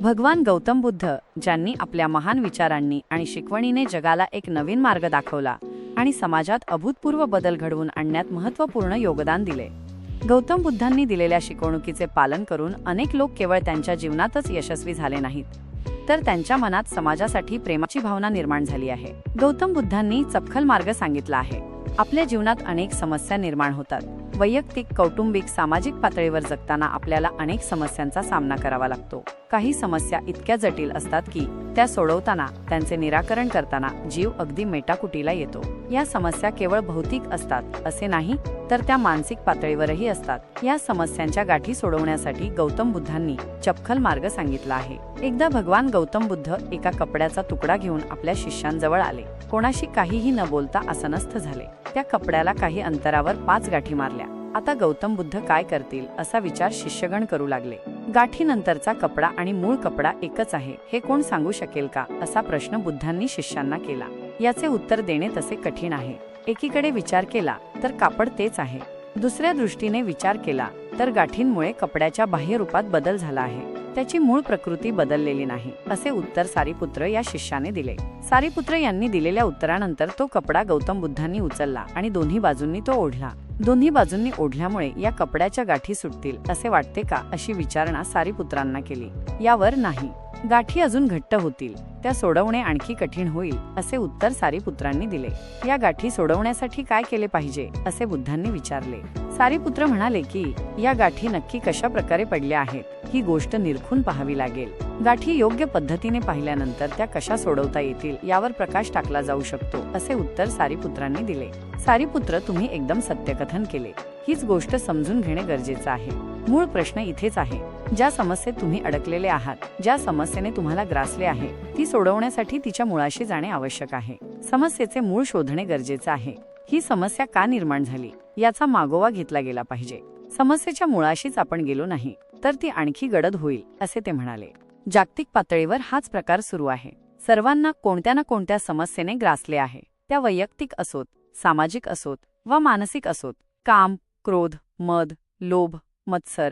भगवान गौतम बुद्ध ज्यांनी आपल्या महान विचारांनी आणि शिकवणीने जगाला एक नवीन मार्ग दाखवला आणि समाजात अभूतपूर्व बदल घडवून आणण्यात महत्त्वपूर्ण योगदान दिले. गौतम बुद्धांनी दिलेल्या शिकवणुकीचे पालन करून अनेक लोक केवळ त्यांच्या जीवनातच यशस्वी झाले नाहीत तर त्यांच्या मनात समाजासाठी प्रेमाची भावना निर्माण झाली आहे. गौतम बुद्धांनी चपखल मार्ग सांगितला आहे. आपल्या जीवनात अनेक समस्या निर्माण होतात. वैयक्तिक कौटुंबिक सामाजिक पातळीवर जगताना आपल्याला अनेक समस्यांचा सामना करावा लागतो. काही समस्या इतक्या जटिल असतात की त्या सोडवताना त्यांचे निराकरण करताना जीव अगदी मेटाकुटीला येतो. या समस्या केवळ भौतिक असतात असे नाही तर त्या मानसिक पातळीवरही असतात. या समस्यांच्या गाठी सोडवण्यासाठी गौतम बुद्धांनी चपखल मार्ग सांगितला आहे. एकदा भगवान गौतम बुद्ध एका कपड्याचा तुकडा घेऊन आपल्या शिष्यांजवळ आले. कोणाशी काहीही न बोलता आसनस्थ झाले. त्या कपड्याला काही अंतरावर पाच गाठी मारल्या. आता गौतम बुद्ध काय करतील असा विचार शिष्यगण करू लागले. गाठीनंतरचा कपडा आणि मूळ कपडा एकच आहे हे कोण सांगू शकेल का? असा प्रश्न बुद्धांनी शिष्यांना केला. याचे उत्तर देणे तसे कठीण आहे. एकीकडे विचार केला तर कापड तेच आहे. दुसऱ्या दृष्टीने विचार केला तर गाठींमुळे कपड्याच्या बाह्यरूपात बदल झाला आहे. त्याची मूळ प्रकृती बदललेली नाही असे उत्तर सारीपुत्र या शिष्याने दिले. सारीपुत्र यांनी दिलेल्या उत्तरानंतर तो कपडा गौतम बुद्धांनी उचलला आणि दोन्ही बाजूंनी तो ओढला. दोन्ही बाजूंनी ओढल्यामुळे या कपड्याच्या गाठी सुटतील असे वाटते का अशी विचारणा सारीपुत्रांना केली. यावर नाही. गाठी अजून घट्ट होतील. त्या सोडवणे आणखी कठीण होईल असे उत्तर सारीपुत्रांनी दिले. या गाठी सोडवण्यासाठी काय केले पाहिजे असे बुद्धांनी विचारले. सारीपुत्र म्हणाले की या गाठी नक्की कशा प्रकारे पडल्या आहेत ही गोष्ट निरखून पाहावी लागेल. गाठी योग्य पद्धतीने पाहिल्यानंतर त्या कशा सोडवता येतील यावर प्रकाश टाकला जाऊ शकतो असे उत्तर सारीपुत्रांनी दिले. सारीपुत्र तुम्ही एकदम सत्यकथन केले. हीच गोष्ट समजून घेणे गरजेचं आहे. मूळ प्रश्न इथेच आहे. ज्या समस्येत तुम्ही अडकलेले आहात ज्या समस्येने तुम्हाला ग्रासले आहे ती सोडवण्यासाठी तिच्या मुळाशी जाणे आवश्यक आहे. समस्येचे मूळ शोधणे गरजेचे आहे. ही समस्या का निर्माण झाली याचा मागोवा घेतला गेला पाहिजे. समस्येच्या मुळाशीच आपण गेलो नाही तर ती आणखी गडद होईल असे ते म्हणाले. जागतिक पातळीवर हाच प्रकार सुरू आहे. सर्वांना कोणत्या ना कोणत्या समस्येने ग्रासले आहे. त्या वैयक्तिक असोत सामाजिक असोत वा मानसिक असोत. काम क्रोध मद लोभ मत्सर